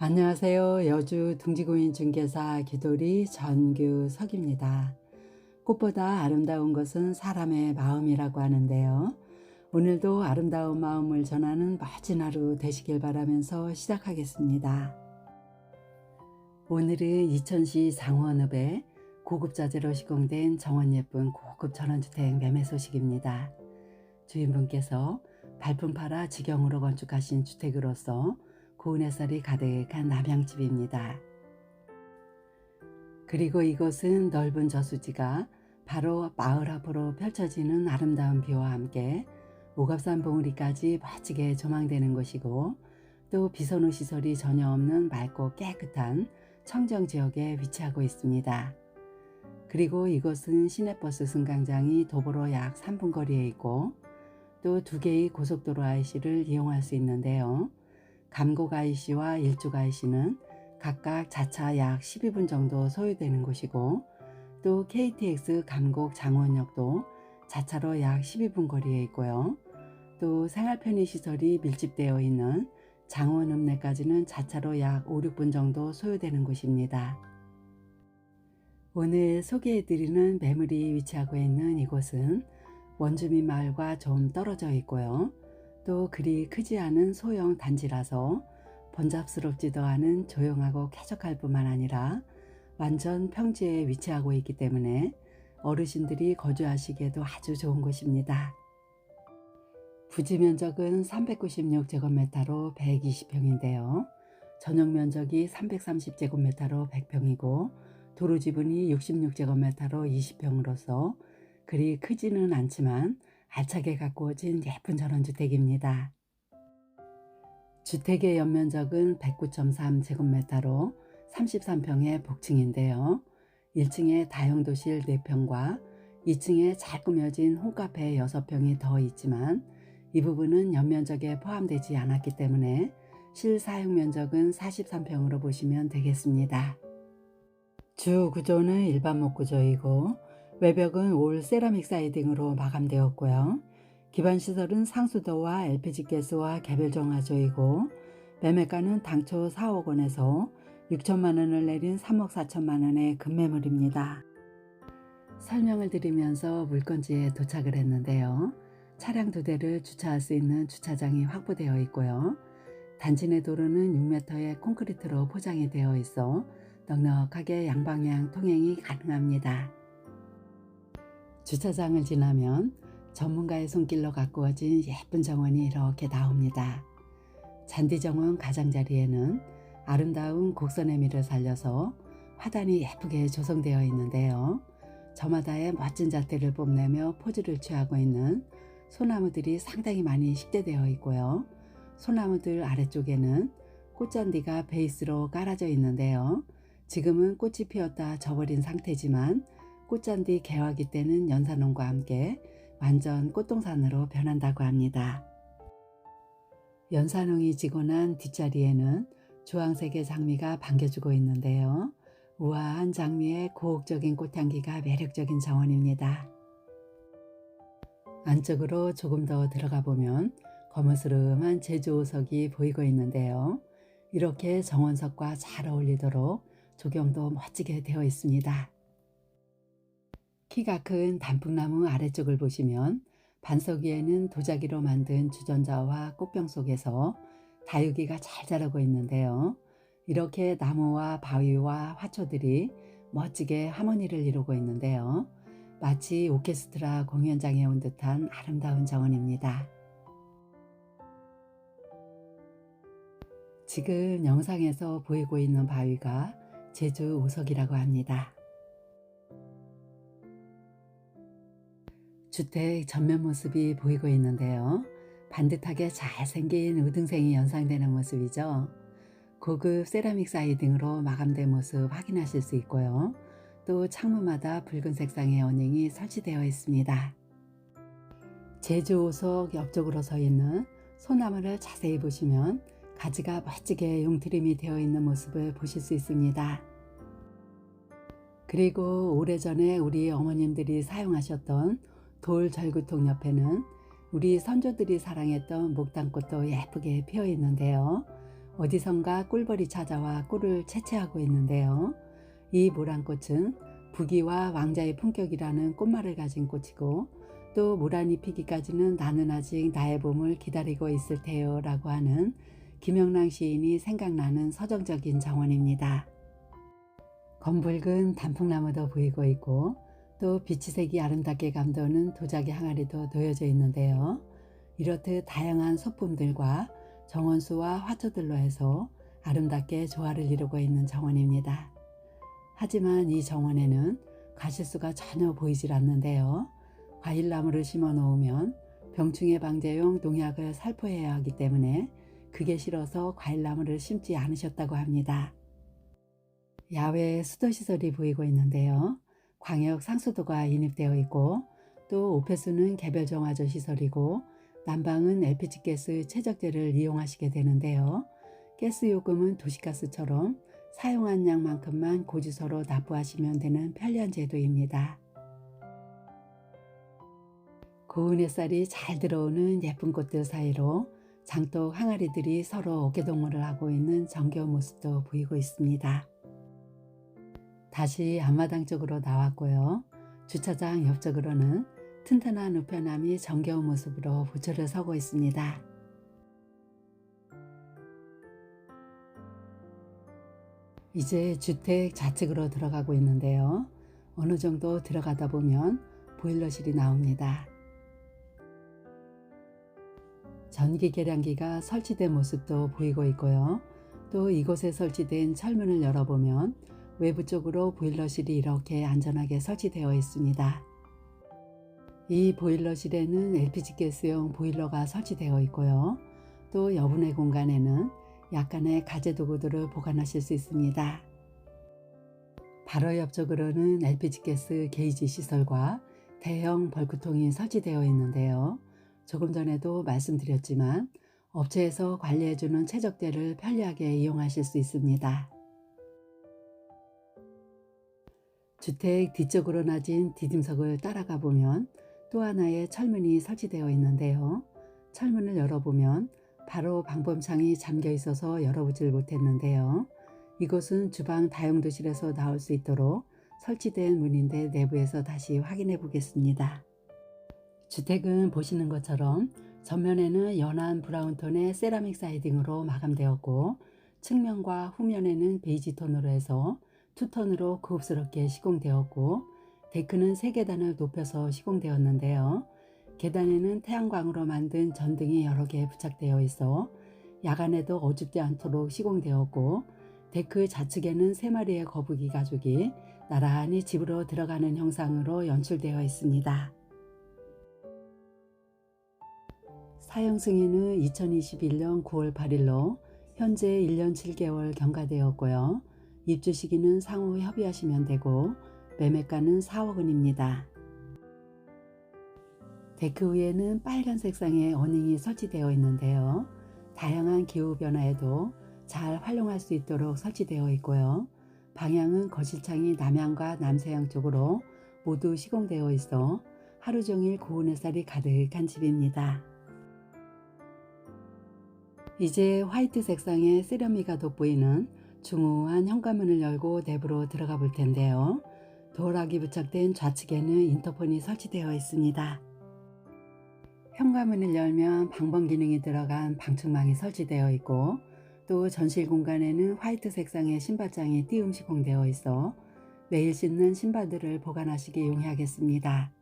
안녕하세요. 여주 둥지구인 중개사 기돌이 전규석입니다. 꽃보다 아름다운 것은 사람의 마음이라고 하는데요. 오늘도 아름다운 마음을 전하는 멋진 하루 되시길 바라면서 시작하겠습니다. 오늘은 이천시 장원읍에 고급자재로 시공된 정원 예쁜 고급 전원주택 매매 소식입니다. 주인분께서 발품 팔아 직영으로 건축하신 주택으로서 고운 햇살이 가득한 남양집입니다. 그리고 이곳은 넓은 저수지가 바로 마을 앞으로 펼쳐지는 아름다운 뷰와 함께 오갑산 봉우리까지 멋지게 조망되는 곳이고 또 비선호 시설이 전혀 없는 맑고 깨끗한 청정 지역에 위치하고 있습니다. 그리고 이곳은 시내버스 승강장이 도보로 약 3분 거리에 있고 또 두 개의 고속도로 IC를 이용할 수 있는데요. 일죽 IC는 각각 자차 약 12분 정도 소요되는 곳이고 또 KTX 감곡 장원역도 자차로 약 12분 거리에 있고요. 또 생활 편의 시설이 밀집되어 있는 장원읍내까지는 자차로 약 5, 6분 정도 소요되는 곳입니다. 오늘 소개해드리는 매물이 위치하고 있는 이곳은 원주민 마을과 좀 떨어져 있고요. 또 그리 크지 않은 소형 단지라서 번잡스럽지도 않은 조용하고 쾌적할 뿐만 아니라 완전 평지에 위치하고 있기 때문에 어르신들이 거주하시기에도 아주 좋은 곳입니다. 부지 면적은 396제곱미터로 120평인데요. 전용 면적이 330제곱미터로 100평이고 도로 지분이 66제곱미터로 20평으로서 그리 크지는 않지만 알차게 가꾸어진 예쁜 전원주택입니다. 주택의 연면적은 109.3제곱미터로 33평의 복층인데요. 1층에 다용도실 4평과 2층에 잘 꾸며진 홈카페 6평이 더 있지만 이 부분은 연면적에 포함되지 않았기 때문에 실사용 면적은 43평으로 보시면 되겠습니다. 주 구조는 일반 목 구조이고 외벽은 올 세라믹 사이딩으로 마감되었고요. 기반 시설은 상수도와 LPG 가스와 개별 정화조이고 매매가는 당초 4억 원에서 6천만 원을 내린 3억 4천만 원의 급매물입니다. 설명을 드리면서 물건지에 도착을 했는데요. 차량 두 대를 주차할 수 있는 주차장이 확보되어 있고요. 단지 내 도로는 6m의 콘크리트로 포장이 되어 있어 넉넉하게 양방향 통행이 가능합니다. 주차장을 지나면 전문가의 손길로 가꾸어진 예쁜 정원이 이렇게 나옵니다. 잔디 정원 가장자리에는 아름다운 곡선의 미를 살려서 화단이 예쁘게 조성되어 있는데요. 저마다의 멋진 자태를 뽐내며 포즈를 취하고 있는 소나무들이 상당히 많이 식재되어 있고요. 소나무들 아래쪽에는 꽃잔디가 베이스로 깔아져 있는데요. 지금은 꽃이 피었다 져버린 상태지만 꽃잔디 개화기 때는 연산홍과 함께 완전 꽃동산으로 변한다고 합니다. 연산홍이 지고 난 뒷자리에는 주황색의 장미가 반겨주고 있는데요. 우아한 장미의 고혹적인 꽃향기가 매력적인 정원입니다. 안쪽으로 조금 더 들어가 보면 거무스름한 제주오석이 보이고 있는데요. 이렇게 정원석과 잘 어울리도록 조경도 멋지게 되어 있습니다. 키가 큰 단풍나무 아래쪽을 보시면 반석 위에는 도자기로 만든 주전자와 꽃병 속에서 다육이가 잘 자라고 있는데요. 이렇게 나무와 바위와 화초들이 멋지게 하모니를 이루고 있는데요. 마치 오케스트라 공연장에 온 듯한 아름다운 정원입니다. 지금 영상에서 보이고 있는 바위가 제주 오석이라고 합니다. 주택 전면 모습이 보이고 있는데요. 반듯하게 잘생긴 우등생이 연상되는 모습이죠. 고급 세라믹 사이딩으로 마감된 모습 확인하실 수 있고요. 또 창문마다 붉은 색상의 어닝이 설치되어 있습니다. 제주 오석 옆쪽으로 서 있는 소나무를 자세히 보시면 가지가 멋지게 용트림이 되어 있는 모습을 보실 수 있습니다. 그리고 오래전에 우리 어머님들이 사용하셨던 돌 절구통 옆에는 우리 선조들이 사랑했던 목단꽃도 예쁘게 피어 있는데요. 어디선가 꿀벌이 찾아와 꿀을 채취하고 있는데요. 이 모란꽃은 부귀와 왕자의 품격이라는 꽃말을 가진 꽃이고 또 모란이 피기까지는 나는 아직 나의 봄을 기다리고 있을 테요 라고 하는 김영랑 시인이 생각나는 서정적인 정원입니다. 검붉은 단풍나무도 보이고 있고 또 빛이색이 아름답게 감도는 도자기 항아리도 놓여져 있는데요. 이렇듯 다양한 소품들과 정원수와 화초들로 해서 아름답게 조화를 이루고 있는 정원입니다. 하지만 이 정원에는 가실수가 전혀 보이질 않는데요. 과일나무를 심어 놓으면 병충해 방제용 농약을 살포해야 하기 때문에 그게 싫어서 과일나무를 심지 않으셨다고 합니다. 야외 수도시설이 보이고 있는데요. 광역 상수도가 인입되어 있고 또 오페스는 개별 정화조 시설이고 난방은 LPG 가스 최적제를 이용하시게 되는데요. 가스 요금은 도시가스처럼 사용한 양만큼만 고지서로 납부하시면 되는 편리한 제도입니다. 고운 햇살이 잘 들어오는 예쁜 꽃들 사이로 장독 항아리들이 서로 어깨동무를 하고 있는 정겨운 모습도 보이고 있습니다. 다시 앞마당 쪽으로 나왔고요. 주차장 옆쪽으로는 튼튼한 우편함이 정겨운 모습으로 부처를 서고 있습니다. 이제 주택 좌측으로 들어가고 있는데요. 어느 정도 들어가다 보면 보일러실이 나옵니다. 전기 계량기가 설치된 모습도 보이고 있고요. 또 이곳에 설치된 철문을 열어보면 외부 쪽으로 보일러실이 이렇게 안전하게 설치되어 있습니다. 이 보일러실에는 LPG 가스용 보일러가 설치되어 있고요. 또 여분의 공간에는 약간의 가재 도구들을 보관하실 수 있습니다. 바로 옆쪽으로는 LPG 가스 게이지 시설과 대형 벌크통이 설치되어 있는데요. 조금 전에도 말씀드렸지만 업체에서 관리해주는 최적대를 편리하게 이용하실 수 있습니다. 주택 뒤쪽으로 낮은 디딤석을 따라가 보면 또 하나의 철문이 설치되어 있는데요. 철문을 열어보면 바로 방범창이 잠겨 있어서 열어보질 못했는데요. 이곳은 주방 다용도실에서 나올 수 있도록 설치된 문인데 내부에서 다시 확인해 보겠습니다. 주택은 보시는 것처럼 전면에는 연한 브라운톤의 세라믹 사이딩으로 마감되었고 측면과 후면에는 베이지 톤으로 해서 투톤으로 고급스럽게 시공되었고 데크는 3계단을 높여서 시공되었는데요. 계단에는 태양광으로 만든 전등이 여러 개 부착되어 있어 야간에도 어둡지 않도록 시공되었고 데크 좌측에는 3마리의 거북이 가족이 나란히 집으로 들어가는 형상으로 연출되어 있습니다. 사용 승인은 2021년 9월 8일로 현재 1년 7개월 경과되었고요. 입주 시기는 상호 협의하시면 되고 매매가는 4억 원입니다. 데크 위에는 빨간 색상의 어닝이 설치되어 있는데요. 다양한 기후 변화에도 잘 활용할 수 있도록 설치되어 있고요. 방향은 거실창이 남향과 남서향 쪽으로 모두 시공되어 있어 하루 종일 고운 햇살이 가득한 집입니다. 이제 화이트 색상의 세련미가 돋보이는 중후한 현관문을 열고 내부로 들어가 볼 텐데요. 도어락이 부착된 좌측에는 인터폰이 설치되어 있습니다. 현관문을 열면 방범 기능이 들어간 방충망이 설치되어 있고 또 전실 공간에는 화이트 색상의 신발장이 띄움 시공되어 있어 매일 씻는 신발들을 보관하시기 용이하겠습니다.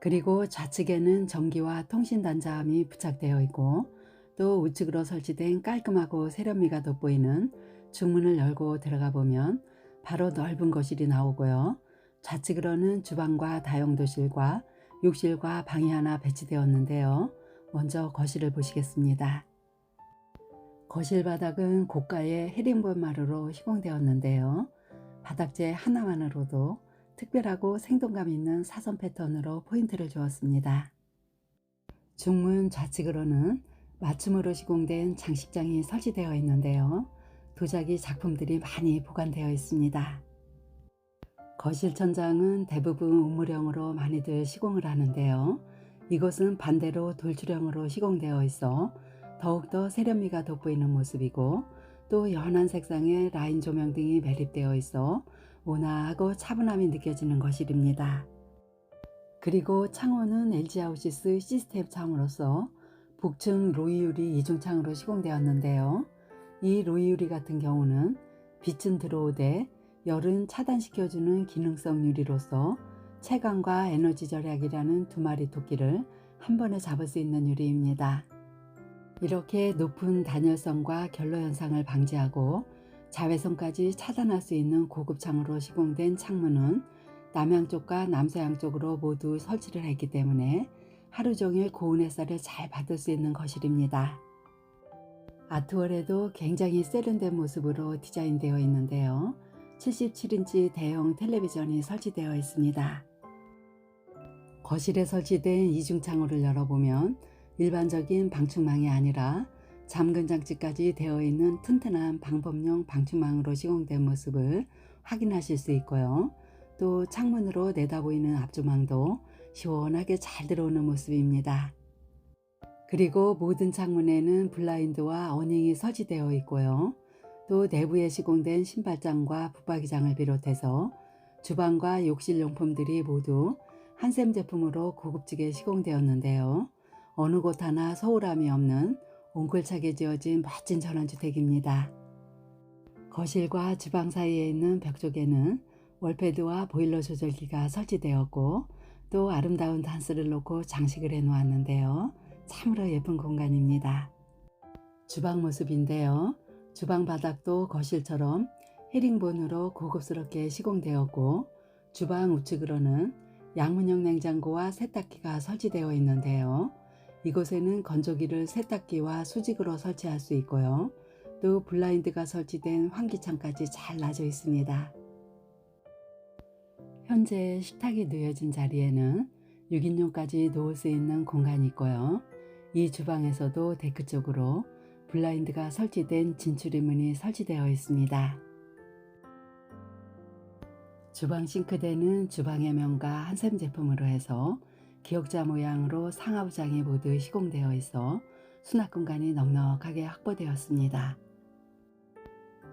그리고 좌측에는 전기와 통신 단자함이 부착되어 있고 또 우측으로 설치된 깔끔하고 세련미가 돋보이는 중문을 열고 들어가 보면 바로 넓은 거실이 나오고요. 좌측으로는 주방과 다용도실과 욕실과 방이 하나 배치되었는데요. 먼저 거실을 보시겠습니다. 거실 바닥은 고가의 헤링본 마루로 시공되었는데요. 바닥재 하나만으로도 특별하고 생동감 있는 사선 패턴으로 포인트를 주었습니다. 중문 좌측으로는 맞춤으로 시공된 장식장이 설치되어 있는데요. 도자기 작품들이 많이 보관되어 있습니다. 거실 천장은 대부분 우물형으로 많이들 시공을 하는데요. 이곳은 반대로 돌출형으로 시공되어 있어 더욱더 세련미가 돋보이는 모습이고 또 연한 색상의 라인 조명 등이 매립되어 있어 온화하고 차분함이 느껴지는 거실입니다. 그리고 창호는 LG아우시스 시스템 창으로서 북층 로이유리 이중창으로 시공되었는데요. 이 로이유리 같은 경우는 빛은 들어오되 열은 차단시켜주는 기능성 유리로서 체감과 에너지 절약이라는 두 마리 토끼를 한 번에 잡을 수 있는 유리입니다. 이렇게 높은 단열성과 결로 현상을 방지하고 자외선까지 차단할 수 있는 고급 창으로 시공된 창문은 남양 쪽과 남서양 쪽으로 모두 설치를 했기 때문에 하루 종일 고운 햇살을 잘 받을 수 있는 거실입니다. 아트월에도 굉장히 세련된 모습으로 디자인되어 있는데요. 77인치 대형 텔레비전이 설치되어 있습니다. 거실에 설치된 이중창호를 열어보면 일반적인 방충망이 아니라 잠근 장치까지 되어 있는 튼튼한 방범용 방충망으로 시공된 모습을 확인하실 수 있고요. 또 창문으로 내다보이는 앞조망도 시원하게 잘 들어오는 모습입니다. 그리고 모든 창문에는 블라인드와 어닝이 설치되어 있고요. 또 내부에 시공된 신발장과 붙박이장을 비롯해서 주방과 욕실 용품들이 모두 한샘 제품으로 고급지게 시공되었는데요. 어느 곳 하나 서울함이 없는 옹골차게 지어진 멋진 전원주택입니다. 거실과 주방 사이에 있는 벽 쪽에는 월패드와 보일러 조절기가 설치되었고 또 아름다운 단스를 놓고 장식을 해 놓았는데요. 참으로 예쁜 공간입니다. 주방 모습인데요. 주방 바닥도 거실처럼 헤링본으로 고급스럽게 시공되었고 주방 우측으로는 양문형 냉장고와 세탁기가 설치되어 있는데요. 이곳에는 건조기를 세탁기와 수직으로 설치할 수 있고요. 또 블라인드가 설치된 환기창까지 잘 놔져 있습니다. 현재 식탁이 놓여진 자리에는 6인용까지 놓을 수 있는 공간이 있고요. 이 주방에서도 데크 쪽으로 블라인드가 설치된 진출입문이 설치되어 있습니다. 주방 싱크대는 주방의 명가 한샘 제품으로 해서 기역자 모양으로 상하부장이 모두 시공되어 있어 수납 공간이 넉넉하게 확보되었습니다.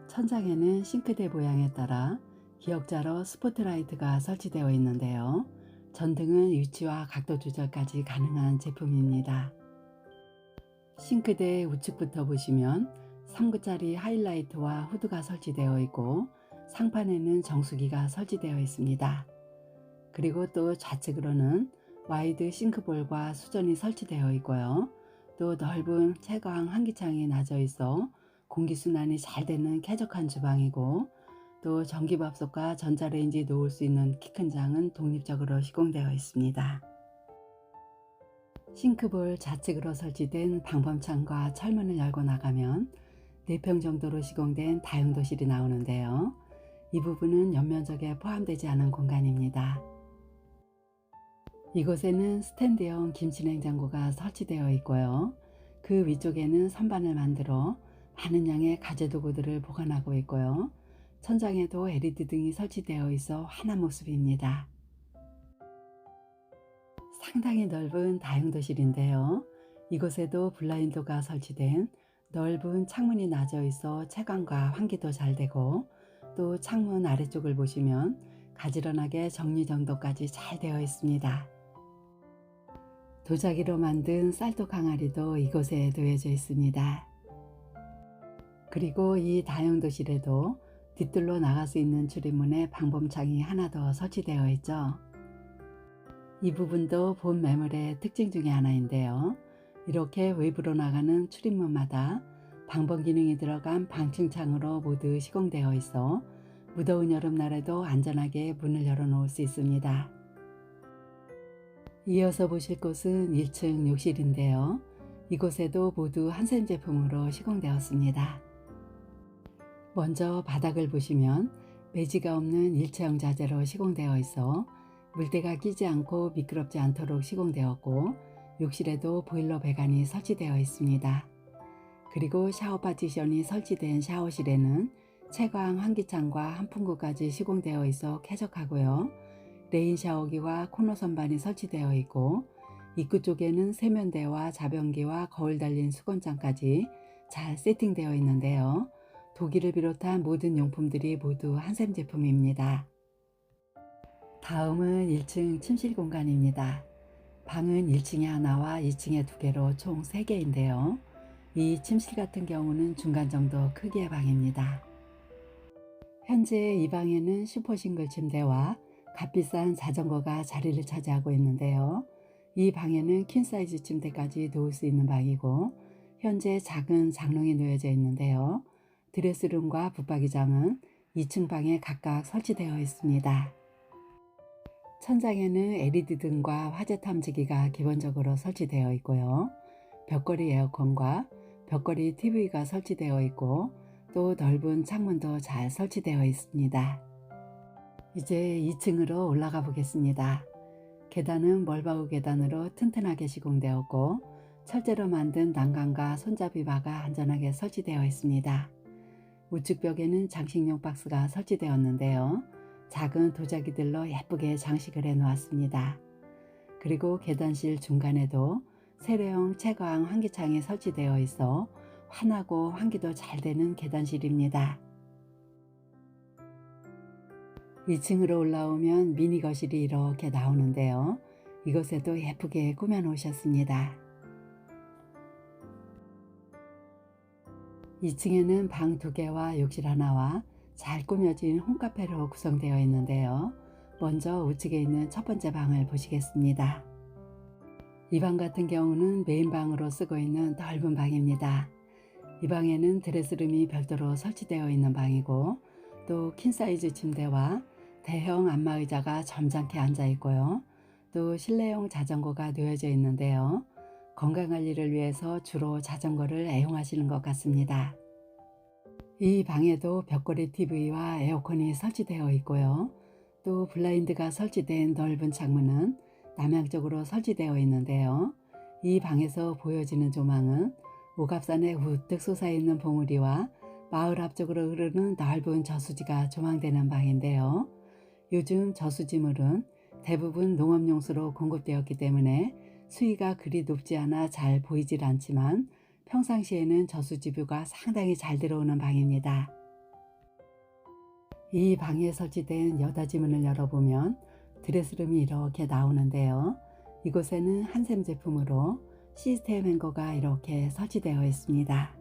천장에는 싱크대 모양에 따라 기역자로 스포트라이트가 설치되어 있는데요. 전등은 위치와 각도 조절까지 가능한 제품입니다. 싱크대 우측부터 보시면 3구짜리 하이라이트와 후드가 설치되어 있고 상판에는 정수기가 설치되어 있습니다. 그리고 또 좌측으로는 와이드 싱크볼과 수전이 설치되어 있고요. 또 넓은 채광 환기창이 나져 있어 공기순환이 잘 되는 쾌적한 주방이고 또 전기밥솥과 전자레인지 놓을 수 있는 키 큰 장은 독립적으로 시공되어 있습니다. 싱크볼 좌측으로 설치된 방범창과 철문을 열고 나가면 4평 정도로 시공된 다용도실이 나오는데요. 이 부분은 연면적에 포함되지 않은 공간입니다. 이곳에는 스탠드형 김치냉장고가 설치되어 있고요. 그 위쪽에는 선반을 만들어 많은 양의 가재도구들을 보관하고 있고요. 천장에도 LED 등이 설치되어 있어 환한 모습입니다. 상당히 넓은 다용도실인데요. 이곳에도 블라인드가 설치된 넓은 창문이 나져 있어 채광과 환기도 잘 되고 또 창문 아래쪽을 보시면 가지런하게 정리정돈까지 잘 되어 있습니다. 도자기로 만든 쌀도 강아리도 이곳에 놓여져 있습니다. 그리고 이 다용도실에도 뒤뜰로 나갈 수 있는 출입문에 방범창이 하나 더 설치되어 있죠. 이 부분도 본 매물의 특징 중의 하나인데요. 이렇게 외부로 나가는 출입문마다 방범 기능이 들어간 방층창으로 모두 시공되어 있어 무더운 여름날에도 안전하게 문을 열어놓을 수 있습니다. 이어서 보실 곳은 1층 욕실인데요. 이곳에도 모두 한샘 제품으로 시공되었습니다. 먼저 바닥을 보시면 매지가 없는 일체형 자재로 시공되어 있어 물때가 끼지 않고 미끄럽지 않도록 시공되었고 욕실에도 보일러 배관이 설치되어 있습니다. 그리고 샤워 파티션이 설치된 샤워실에는 채광 환기창과 한풍구까지 시공되어 있어 쾌적하고요. 레인 샤워기와 코너 선반이 설치되어 있고 입구 쪽에는 세면대와 자변기와 거울 달린 수건장까지 잘 세팅되어 있는데요. 도기를 비롯한 모든 용품들이 모두 한샘 제품입니다. 다음은 1층 침실 공간입니다. 방은 1층에 하나와 2층에 두 개로 총 3개인데요. 이 침실 같은 경우는 중간 정도 크기의 방입니다. 현재 이 방에는 슈퍼싱글 침대와 값비싼 자전거가 자리를 차지하고 있는데요. 이 방에는 퀸사이즈 침대까지 놓을 수 있는 방이고 현재 작은 장롱이 놓여져 있는데요. 드레스룸과 붙박이장은 2층 방에 각각 설치되어 있습니다. 천장에는 LED 등과 화재 탐지기가 기본적으로 설치되어 있고요. 벽걸이 에어컨과 벽걸이 TV가 설치되어 있고 또 넓은 창문도 잘 설치되어 있습니다. 이제 2층으로 올라가 보겠습니다. 계단은 멀바우 계단으로 튼튼하게 시공되었고 철제로 만든 난간과 손잡이 바가 안전하게 설치되어 있습니다. 우측 벽에는 장식용 박스가 설치되었는데요. 작은 도자기들로 예쁘게 장식을 해 놓았습니다. 그리고 계단실 중간에도 세례용 채광 환기창이 설치되어 있어 환하고 환기도 잘 되는 계단실입니다. 2층으로 올라오면 미니 거실이 이렇게 나오는데요. 이곳에도 예쁘게 꾸며 놓으셨습니다. 2층에는 방 두 개와 욕실 하나와 잘 꾸며진 홈카페로 구성되어 있는데요. 먼저 우측에 있는 첫 번째 방을 보시겠습니다. 이 방 같은 경우는 메인 방으로 쓰고 있는 넓은 방입니다. 이 방에는 드레스룸이 별도로 설치되어 있는 방이고 또 퀸사이즈 침대와 대형 안마의자가 점잖게 앉아 있고요. 또 실내용 자전거가 놓여져 있는데요. 건강관리를 위해서 주로 자전거를 애용하시는 것 같습니다. 이 방에도 벽걸이 TV와 에어컨이 설치되어 있고요. 또 블라인드가 설치된 넓은 창문은 남향쪽으로 설치되어 있는데요. 이 방에서 보여지는 조망은 오갑산에 우뚝 솟아있는 봉우리와 마을 앞쪽으로 흐르는 넓은 저수지가 조망되는 방인데요. 요즘 저수지물은 대부분 농업용수로 공급되었기 때문에 수위가 그리 높지 않아 잘 보이질 않지만 평상시에는 저수지뷰가 상당히 잘 들어오는 방입니다. 이 방에 설치된 여닫이 문을 열어보면 드레스룸이 이렇게 나오는데요. 이곳에는 한샘 제품으로 시스템 행거가 이렇게 설치되어 있습니다.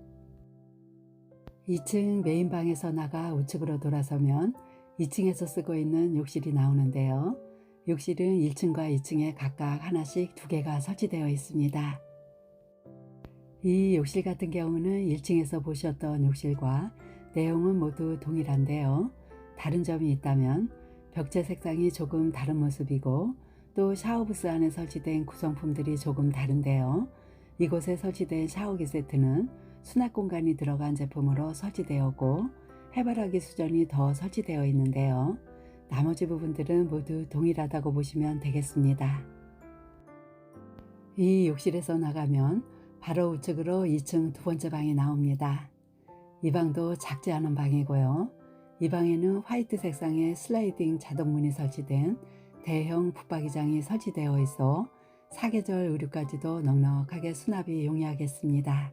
2층 메인방에서 나가 우측으로 돌아서면 2층에서 쓰고 있는 욕실이 나오는데요. 욕실은 1층과 2층에 각각 하나씩 두 개가 설치되어 있습니다. 이 욕실 같은 경우는 1층에서 보셨던 욕실과 내용은 모두 동일한데요. 다른 점이 있다면 벽체 색상이 조금 다른 모습이고 또 샤워부스 안에 설치된 구성품들이 조금 다른데요. 이곳에 설치된 샤워기 세트는 수납 공간이 들어간 제품으로 설치되었고 해바라기 수전이 더 설치되어 있는데요. 나머지 부분들은 모두 동일하다고 보시면 되겠습니다. 이 욕실에서 나가면 바로 우측으로 2층 두 번째 방이 나옵니다. 이 방도 작지 않은 방이고요. 이 방에는 화이트 색상의 슬라이딩 자동문이 설치된 대형 붙박이장이 설치되어 있어 사계절 의류까지도 넉넉하게 수납이 용이하겠습니다.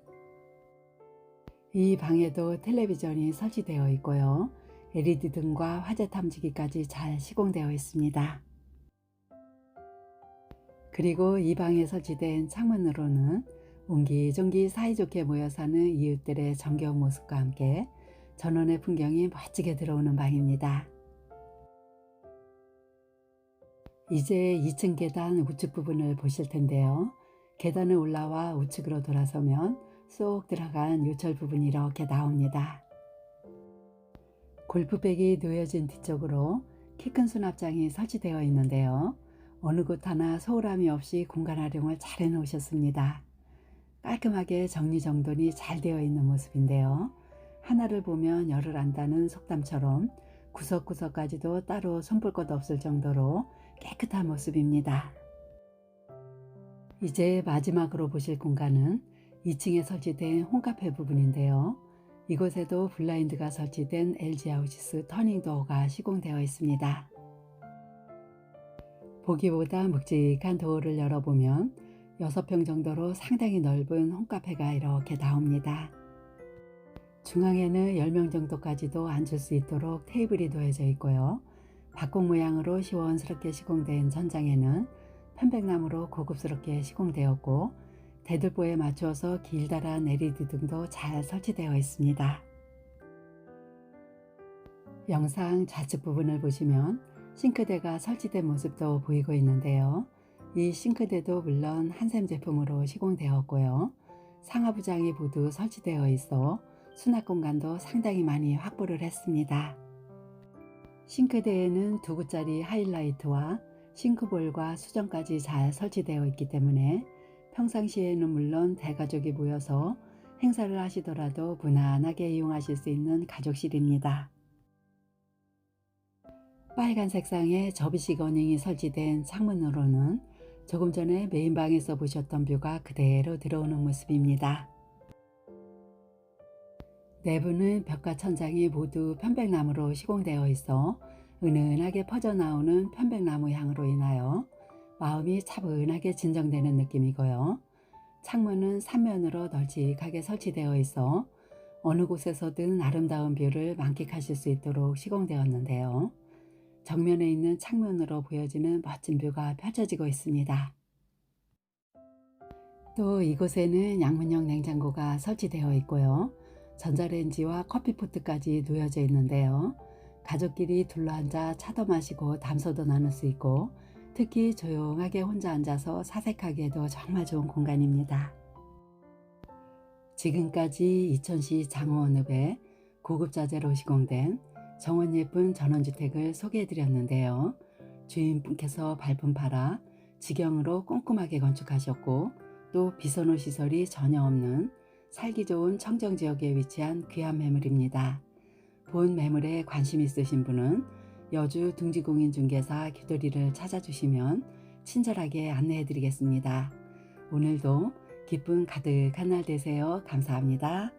이 방에도 텔레비전이 설치되어 있고요. LED 등과 화재 탐지기까지 잘 시공되어 있습니다. 그리고 이 방에 설치된 창문으로는 옹기종기 사이좋게 모여 사는 이웃들의 정겨운 모습과 함께 전원의 풍경이 멋지게 들어오는 방입니다. 이제 2층 계단 우측 부분을 보실 텐데요. 계단을 올라와 우측으로 돌아서면 쏙 들어간 요철 부분이 이렇게 나옵니다. 골프백이 놓여진 뒤쪽으로 키 큰 수납장이 설치되어 있는데요. 어느 곳 하나 소홀함이 없이 공간 활용을 잘 해놓으셨습니다. 깔끔하게 정리정돈이 잘 되어 있는 모습인데요. 하나를 보면 열을 안다는 속담처럼 구석구석까지도 따로 손볼 것 없을 정도로 깨끗한 모습입니다. 이제 마지막으로 보실 공간은 2층에 설치된 홈카페 부분인데요. 이곳에도 블라인드가 설치된 LG 아우시스 터닝도어가 시공되어 있습니다. 보기보다 묵직한 도어를 열어보면 6평 정도로 상당히 넓은 홈카페가 이렇게 나옵니다. 중앙에는 10명 정도까지도 앉을 수 있도록 테이블이 놓여져 있고요. 박공 모양으로 시원스럽게 시공된 천장에는 편백나무로 고급스럽게 시공되었고 대들보에 맞추어서 길다란 LED 등도 잘 설치되어 있습니다. 영상 좌측 부분을 보시면 싱크대가 설치된 모습도 보이고 있는데요. 이 싱크대도 물론 한샘 제품으로 시공되었고요. 상하부장이 모두 설치되어 있어 수납 공간도 상당히 많이 확보를 했습니다. 싱크대에는 두 구짜리 하이라이트와 싱크볼과 수전까지 잘 설치되어 있기 때문에 평상시에는 물론 대가족이 모여서 행사를 하시더라도 무난하게 이용하실 수 있는 가족실입니다. 빨간 색상의 접이식 어닝이 설치된 창문으로는 조금 전에 메인방에서 보셨던 뷰가 그대로 들어오는 모습입니다. 내부는 벽과 천장이 모두 편백나무로 시공되어 있어 은은하게 퍼져나오는 편백나무 향으로 인하여 마음이 차분하게 진정되는 느낌이고요. 창문은 삼면으로 널찍하게 설치되어 있어 어느 곳에서든 아름다운 뷰를 만끽하실 수 있도록 시공되었는데요. 정면에 있는 창문으로 보여지는 멋진 뷰가 펼쳐지고 있습니다. 또 이곳에는 양문형 냉장고가 설치되어 있고요. 전자레인지와 커피포트까지 놓여져 있는데요. 가족끼리 둘러앉아 차도 마시고 담소도 나눌 수 있고 특히 조용하게 혼자 앉아서 사색하기에도 정말 좋은 공간입니다. 지금까지 이천시 장호원읍에 고급자재로 시공된 정원 예쁜 전원주택을 소개해드렸는데요. 주인분께서 발품 팔아 직영으로 꼼꼼하게 건축하셨고 또 비선호 시설이 전혀 없는 살기 좋은 청정지역에 위치한 귀한 매물입니다. 본 매물에 관심 있으신 분은 여주 둥지공인 중개사 규돌이를 찾아주시면 친절하게 안내해 드리겠습니다. 오늘도 기쁨 가득한 날 되세요. 감사합니다.